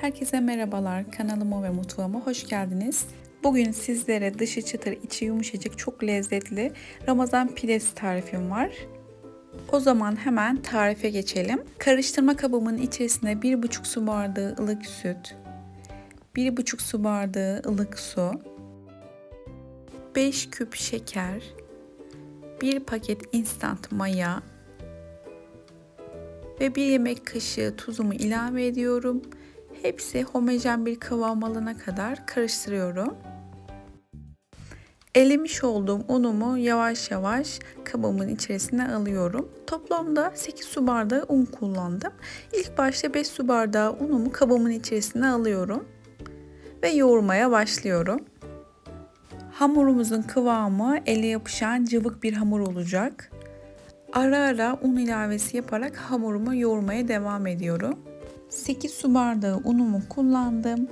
Herkese merhabalar. Kanalıma ve mutfağıma hoş geldiniz. Bugün sizlere dışı çıtır, içi yumuşacık, çok lezzetli Ramazan pidesi tarifim var. O zaman hemen tarife geçelim. Karıştırma kabımın içerisine 1,5 su bardağı ılık süt, 1,5 su bardağı ılık su, 5 küp şeker, 1 paket instant maya ve 1 yemek kaşığı tuzumu ilave ediyorum. Hepsi homojen bir kıvam alana kadar karıştırıyorum. Elemiş olduğum unumu yavaş yavaş kabımın içerisine alıyorum. Toplamda 8 su bardağı un kullandım. İlk başta 5 su bardağı unumu kabımın içerisine alıyorum ve yoğurmaya başlıyorum. Hamurumuzun kıvamı ele yapışan cıvık bir hamur olacak. Ara ara un ilavesi yaparak hamurumu yoğurmaya devam ediyorum. 8 su bardağı unumu kullandım.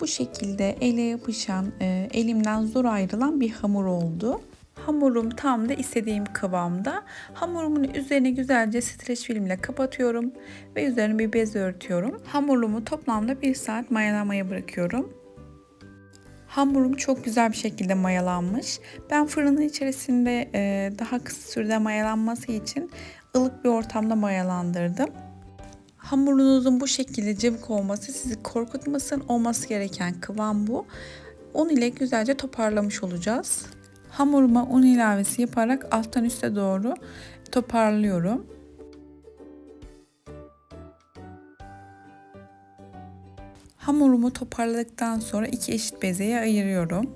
Bu şekilde ele yapışan, e, elimden zor ayrılan bir hamur oldu. Hamurum tam da istediğim kıvamda. Hamurumun üzerine güzelce streç filmle kapatıyorum ve üzerine bir bez örtüyorum. Hamurumu toplamda 1 saat mayalamaya bırakıyorum. Hamurum çok güzel bir şekilde mayalanmış. Ben fırının içerisinde e, daha kısa sürede mayalanması için ılık bir ortamda mayalandırdım. Hamurunuzun bu şekilde cıvık olması sizi korkutmasın. Olması gereken kıvam bu. Un ile güzelce toparlamış olacağız. Hamuruma un ilavesi yaparak alttan üste doğru toparlıyorum. Hamurumu toparladıktan sonra iki eşit bezeye ayırıyorum.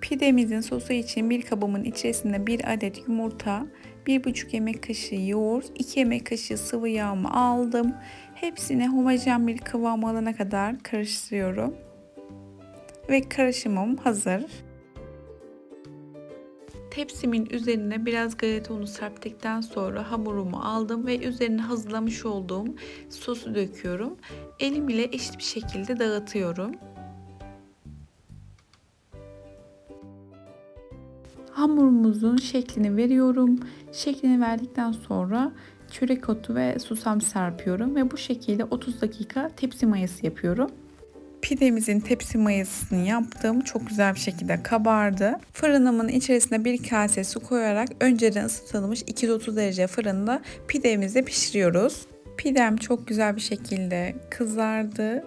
Pidemizin sosu için bir kabımın içerisinde bir adet yumurta, 1,5 yemek kaşığı yoğurt, 2 yemek kaşığı sıvı yağımı aldım. Hepsini homojen bir kıvam alana kadar karıştırıyorum. Ve karışımım hazır. Tepsimin üzerine biraz galeta unu serptikten sonra hamurumu aldım ve üzerine hazırlamış olduğum sosu döküyorum. Elim ile eşit bir şekilde dağıtıyorum. Hamurumuzun şeklini veriyorum. Şeklini verdikten sonra çörek otu ve susam serpiyorum ve bu şekilde 30 dakika tepsi mayası yapıyorum. Pidemizin tepsi mayasını yaptım. Çok güzel bir şekilde kabardı. Fırınımın içerisine bir kase su koyarak önceden ısıtılmış 230 derece fırında pidemizi pişiriyoruz. Pidem çok güzel bir şekilde kızardı.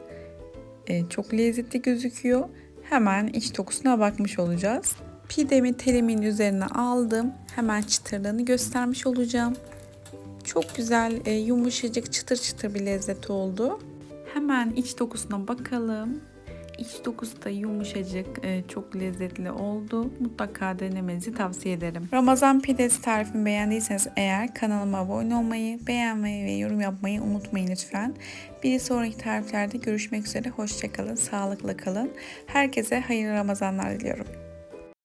Ee, çok lezzetli gözüküyor. Hemen iç dokusuna bakmış olacağız. Pidemi telimin üzerine aldım. Hemen çıtırlığını göstermiş olacağım. Çok güzel, e, yumuşacık, çıtır çıtır bir lezzet oldu. Hemen iç dokusuna bakalım. İç dokusu da yumuşacık, e, çok lezzetli oldu. Mutlaka denemenizi tavsiye ederim. Ramazan pidesi tarifimi beğendiyseniz eğer kanalıma abone olmayı, beğenmeyi ve yorum yapmayı unutmayın lütfen. Bir sonraki tariflerde görüşmek üzere. Hoşçakalın, sağlıklı kalın. Herkese hayırlı Ramazanlar diliyorum.